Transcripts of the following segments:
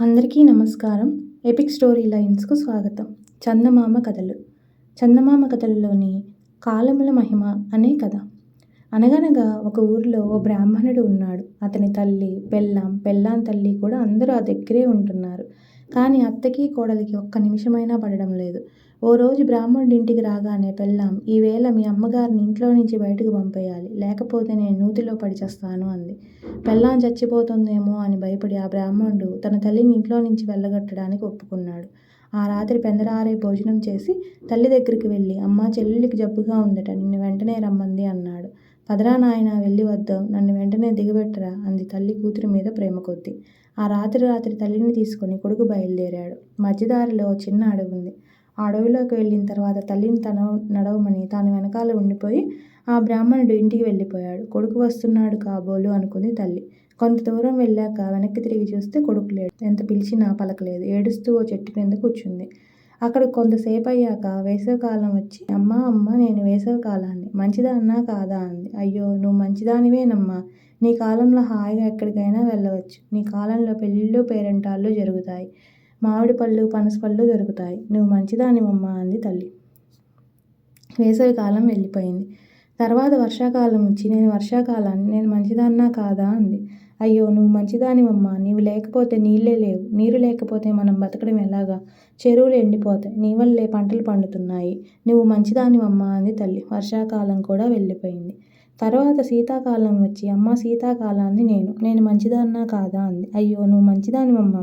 అందరికీ నమస్కారం. Epic story లైన్స్కు స్వాగతం. చందమామ కథలు. చందమామ కథలలోని కాలముల మహిమ అనే కథ. అనగనగా ఒక ఊరిలో ఓ బ్రాహ్మణుడు ఉన్నాడు. అతని తల్లి పెళ్ళాం పెళ్ళాం తల్లి కూడా అందరూ ఆ దగ్గరే ఉంటున్నారు. కానీ అత్తకి కోడలికి ఒక్క నిమిషమైనా పడడం లేదు. ఓ రోజు బ్రాహ్మణుడి ఇంటికి రాగానే పెళ్ళాం ఈవేళ మీ అమ్మగారిని ఇంట్లో నుంచి బయటకు పంపేయాలి. లేకపోతే నేను నూతిలో పడిచేస్తాను అంది. పెళ్ళాం చచ్చిపోతుందేమో అని భయపడి ఆ బ్రాహ్మణుడు తన తల్లిని ఇంట్లో నుంచి వెళ్ళగొట్టడానికి ఒప్పుకున్నాడు. ఆ రాత్రి పెందరారే భోజనం చేసి తల్లి దగ్గరికి వెళ్ళి అమ్మ చెల్లెలికి జబ్బుగా ఉందట నిన్ను వెంటనే రమ్మంది అన్నాడు. పదరా నాయన వెళ్ళి వద్దాం. నన్ను వెంటనే దిగబెట్టరా? అంది తల్లి కూతురి మీద ప్రేమ కొద్దీ. ఆ రాత్రి రాత్రి తల్లిని తీసుకొని కొడుకు బయలుదేరాడు. మధ్యదారిలో చిన్న అడవి ఉంది. ఆ అడవిలోకి వెళ్ళిన తర్వాత తల్లిని తన నడవమని తాను వెనకాల ఉండిపోయి ఆ బ్రాహ్మణుడు ఇంటికి వెళ్ళిపోయాడు. కొడుకు వస్తున్నాడు కాబోలు అనుకుంది తల్లి. కొంత దూరం వెళ్ళాక వెనక్కి తిరిగి చూస్తే కొడుకు లేడు. ఎంత పిలిచినా పలకలేదు. ఏడుస్తూ ఓ చెట్టు కింద కూర్చుంది. అక్కడ కొంతసేపు అయ్యాక వేసవికాలం వచ్చి అమ్మా అమ్మ నేను వేసవికాలాన్ని. మంచిదా అన్నా కాదా? అంది. అయ్యో నువ్వు మంచిదానివేనమ్మా. నీ కాలంలో హాయిగా ఎక్కడికైనా వెళ్ళవచ్చు. నీ కాలంలో పెళ్ళిళ్ళు పేరెంటాళ్ళు జరుగుతాయి. మామిడి పళ్ళు పనస పళ్ళు దొరుకుతాయి. నువ్వు మంచిదానివమ్మా అంది తల్లి. వేసవికాలం వెళ్ళిపోయింది. తర్వాత వర్షాకాలం వచ్చి నేను వర్షాకాలాన్ని నేను మంచిదాన్నా కాదా అంది. అయ్యో నువ్వు మంచిదానివమ్మా నీవు లేకపోతే నీళ్ళే లేవు. నీరు లేకపోతే మనం బతకడం ఎలాగా? చెరువులు ఎండిపోతాయి నీ వల్లే పంటలు పండుతున్నాయి. నువ్వు మంచిదానివమ్మా అంది తల్లి. వర్షాకాలం కూడా వెళ్ళిపోయింది. తర్వాత శీతాకాలం వచ్చి అమ్మ శీతాకాలాన్ని నేను నేను మంచిదాన్నా కాదా అంది. అయ్యో నువ్వు మంచిదానివమ్మా.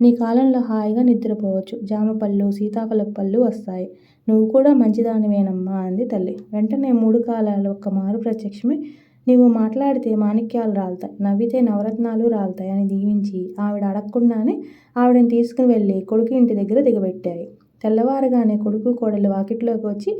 నీ కాలంలో హాయిగా నిద్రపోవచ్చు. జామ పళ్ళు సీతాఫల పళ్ళు వస్తాయి. నువ్వు కూడా మంచిదానివేనమ్మా అంది తల్లి. వెంటనే మూడు కాలాలు ఒక్క మారు ప్రత్యక్షమై నీవు మాట్లాడితే మాణిక్యాలు రాలుతాయి నవ్వితే నవరత్నాలు రాలుతాయి అని దీవించి ఆవిడ అడగకుండానే ఆవిడని తీసుకుని వెళ్ళి కొడుకు ఇంటి దగ్గర దిగబెట్టాయి. తెల్లవారుగానే కొడుకు కోడలు వాకిట్లోకి వచ్చి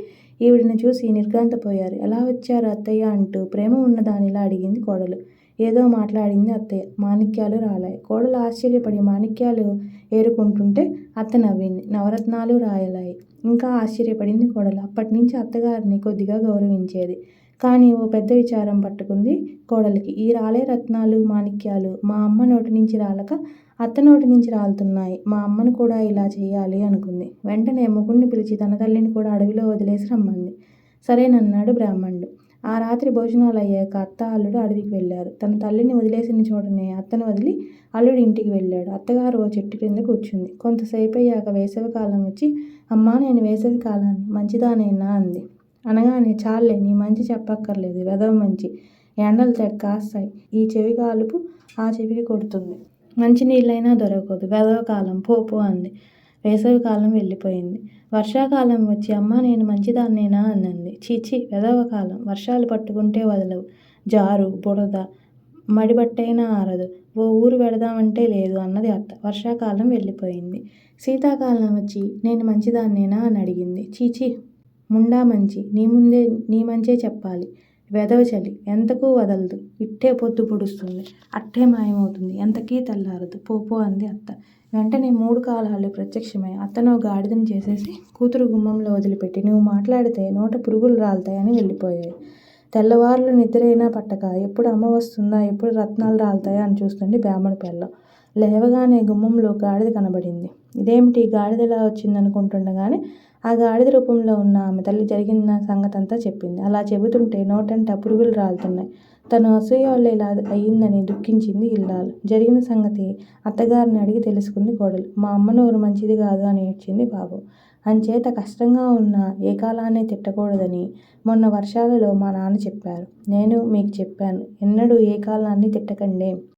ఈవిడిని చూసి నిర్ఘాంతపోయారు. ఎలా వచ్చారు అత్తయ్య? అంటూ ప్రేమ ఉన్నదానిలా అడిగింది కోడలు. ఏదో మాట్లాడింది అత్తయ్య మాణిక్యాలు రాలాయి కోడలు ఆశ్చర్యపడి మాణిక్యాలు ఏరుకుంటుంటే అత్త నవ్వింది. నవరత్నాలు రాయలాయి. ఇంకా ఆశ్చర్యపడింది కోడలు. అప్పటి నుంచి అత్తగారిని కొద్దిగా గౌరవించేది. కానీ ఓ పెద్ద విచారం పట్టుకుంది కోడలికి. ఈ రాలే రత్నాలు మాణిక్యాలు మా అమ్మ నోటి నుంచి రాలక అత్త నోటి నుంచి రాలుతున్నాయి. మా అమ్మను కూడా ఇలా చేయాలి అనుకుంది. వెంటనే ముగుణ్ణి పిలిచి తన తల్లిని కూడా అడవిలో వదిలేసి రమ్మంది. సరేనన్నాడు బ్రాహ్మణుడు. ఆ రాత్రి భోజనాలు అయ్యాక అత్త అల్లుడు అడవికి వెళ్ళారు. తన తల్లిని వదిలేసిన చోటనే అత్తను వదిలి అల్లుడు ఇంటికి వెళ్ళాడు. అత్తగారు ఓ చెట్టు క్రింద కూర్చుంది. కొంతసేపు అయ్యాక వేసవికాలం వచ్చి అమ్మా నేను వేసవికాలాన్ని మంచిదానేనా? అంది. అనగానే చాలే నీ మంచి చెప్పక్కర్లేదు. వెదవ మంచి. ఎండలు తెగ కాస్తాయి. ఈ చెవి కాలుపు ఆ చెవికి కొడుతుంది. మంచి నీళ్ళైనా దొరకదు. వెదవ కాలం పోపు అంది. వేసవికాలం వెళ్ళిపోయింది. వర్షాకాలం వచ్చి అమ్మ నేను మంచిదాన్నేనా? అంది చీచి వెదవకాలం వర్షాలు పట్టుకుంటే వదలవు. జారు బురద మడిబట్టైనా ఆరదు. ఓ ఊరు పెడదామంటే లేదు అన్నది అత్త. వర్షాకాలం వెళ్ళిపోయింది. శీతాకాలం వచ్చి నేను మంచిదాన్నేనా? అని అడిగింది. చీచి ముండా మంచి. నీ ముందే నీ మంచే చెప్పాలి. వెదవ చలి ఎంతకు వదలదు. ఇట్టే పొద్దు పొడుస్తుంది. అట్టే మాయమవుతుంది. ఎంతకీ తెల్లారదు పోపో అంది అత్త. వెంటనే మూడు కాలాలు ప్రత్యక్షమై అత్తను గాడిదని చేసేసి కూతురు గుమ్మంలో వదిలిపెట్టి నువ్వు మాట్లాడితే నోట పురుగులు రాలుతాయని వెళ్ళిపోయాయి. తెల్లవారులు నిద్రైనా పట్టక ఎప్పుడు అమ్మ వస్తుందా ఎప్పుడు రత్నాలు రాలుతాయా అని చూస్తుంది బ్రాహ్మణ పిల్ల. లేవగానే గుమ్మంలో గాడిద కనబడింది. ఇదేమిటి? గాడిద ఎలా వచ్చిందనుకుంటుండగానే ఆ గాడిద రూపంలో ఉన్న ఆమె తల్లి జరిగిన సంగతంతా చెప్పింది. అలా చెబుతుంటే నోటంట పురుగులు రాలుతున్నాయి. తను అసూయ వల్ల ఇలా అయ్యిందని దుఃఖించింది ఇల్లాలు. జరిగిన సంగతి అత్తగారిని అడిగి తెలుసుకుంది కోడలు. మా అమ్మ నోరు మంచిది కాదు అని ఏడ్చింది బాబు. అంచేత కష్టంగా ఉన్న ఏ కాలాన్ని తిట్టకూడదని మొన్న వర్షాలలో మా నాన్న చెప్పారు. నేను మీకు చెప్పాను. ఎన్నడూ ఏ కాలాన్ని తిట్టకండి.